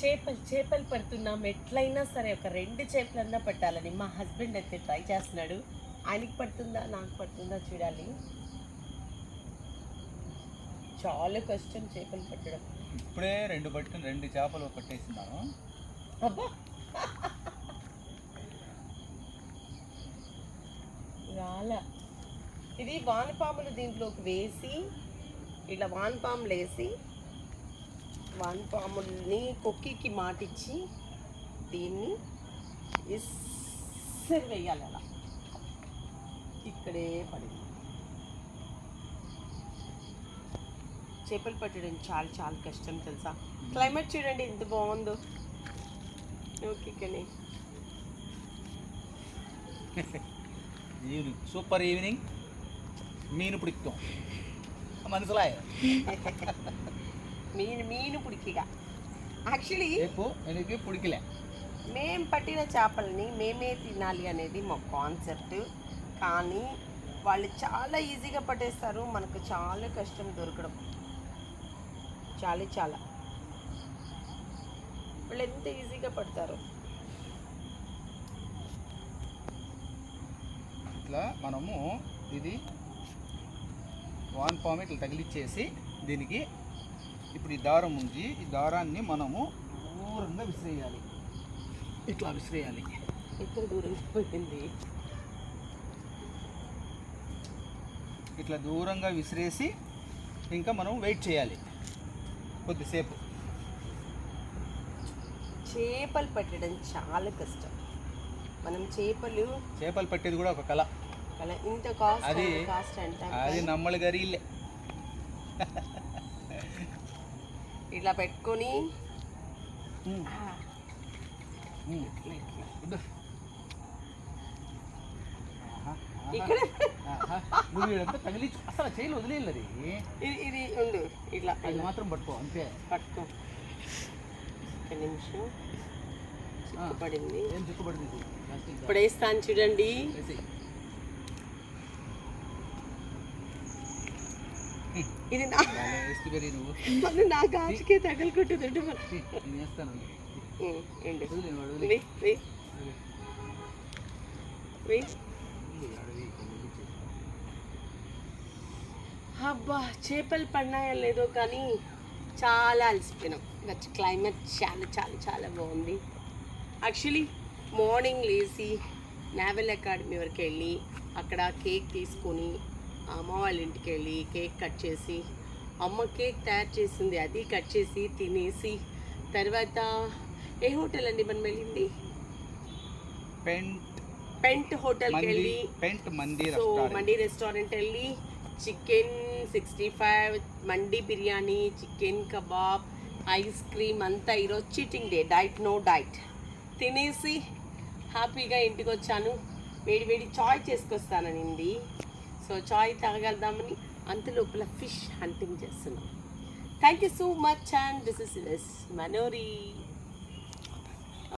చేపలు చేపలు పడుతున్నాం. ఎట్లయినా సరే ఒక రెండు చేపలన్నా పట్టాలని మా హస్బెండ్ అయితే ట్రై చేస్తున్నాడు. ఆయనకి పడుతుందా నాకు పడుతుందా చూడాలి. చాలా కష్టం చేపలు పట్టడం. ఇప్పుడే రెండు పట్టుకుని రెండు చేపలు పట్టేస్తున్నాను అబ్బా! రాలా. ఇది వానపాములు దీంట్లోకి వేసి ఇట్లా వానపాములు వేసి వానపాముల్ని కొక్కికి మాటిచ్చి దీన్ని ఇස්සరి వేయాలి అలా. ఇక్కడే పడింది. చేపలు పట్టడం చాలా చాలా కష్టం తెలుసా? క్లైమేట్ చూడండి ఎంత బాగుందో. ఓకే కానీ. ఈవినింగ్ సూపర్ ఈవినింగ్ మీను పిడిక్తాం మనసులాయ. మీను మీను పుడికిగా యాక్చువల్లీ రేపు எனக்கு పిడికిలే మేం పట్టిన చేపల్ని మేమే తినాలి అనేది మా కాన్సెప్ట్ కానీ వాళ్ళు చాలా ఈజీగా పట్టేస్తారు మనకు చాలా కష్టం దొరకడం చాలా చాలా వాళ్ళు ఎంత ఈజీగా పడతారు ఇట్లా మనము ఇది వాన్ పామ్ ఇట్లా తగిలిచ్చేసి దీనికి ఇప్పుడు ఈ దారం ఉంది. ఈ దారాన్ని మనము దూరంగా విసిరేయాలి. ఇట్లా విసిరేయాలి. దూరంగా పోయింది ఇట్లా దూరంగా విసిరేసి ఇంకా మనం వెయిట్ చేయాలి కొద్దిసేపు. చేపలు పట్టడం చాలా కష్టం. మనం చేపలు చేపలు పట్టేది కూడా ఒక కళ. అలా ఇంత కాస్ట్ అది- కాస్ట్ అంటాం అది నమ్మలు గరీలే ఇట్లా పెట్టుకొని. ఇక్కడ. తగిలించు. అసలు చేయలు వదిలేదు అది ఇది ఇది ఉండు. ఇట్లా. అది మాత్రం పట్టుకో అంతే. పట్టుకో. ఒక నిమిషం. చిక్కుపడింది. ఏం చిక్కుపడింది. ఇప్పుడు వేస్తాను చూడండి వేసేయ్. ఇది నా బాగా వేస్తే మరి నువ్వు మన నా గాజుకే తగలుకుంటుందంటే మన తీ, నేను వేస్తాను ఉమ్, ఉండు వదిలే వాడు వదిలే వెయ్, వెయ్, వెయ్. అబ్బా చేపలు పడినాయో లేదో కానీ చాలా అలసిపోయినాం. క్లైమేట్ చాలా చాలా చాలా బాగుంది. యాక్చువల్లీ మార్నింగ్ లేచి నావెల్ అకాడమీ వరకు వెళ్ళి అక్కడ కేక్ తీసుకొని అమ్మ వాళ్ళ ఇంటికి వెళ్ళి కేక్ కట్ చేసి అమ్మ కేక్ తయారు చేసింది అది కట్ చేసి తినేసి తర్వాత ఏ హోటల్ అండి మనం వెళ్ళింది? పెంట్. పెంట్ హోటల్కి వెళ్ళి పెంట్ మంది సో మండి రెస్టారెంట్ వెళ్ళి చికెన్ సిక్స్టీ ఫైవ్ మండి biryani chicken kebab ice cream అంతా ఈరోజు cheating day diet no diet. తినేసి హ్యాపీగా ఇంటికి వచ్చాను వేడి వేడి చాయ్ చేసుకొస్తాననింది. సో చాయ్ తాగలుదామని అంత లోపల ఫిష్ హంటింగ్ చేస్తున్నాం. Thank you so much and this is Manori.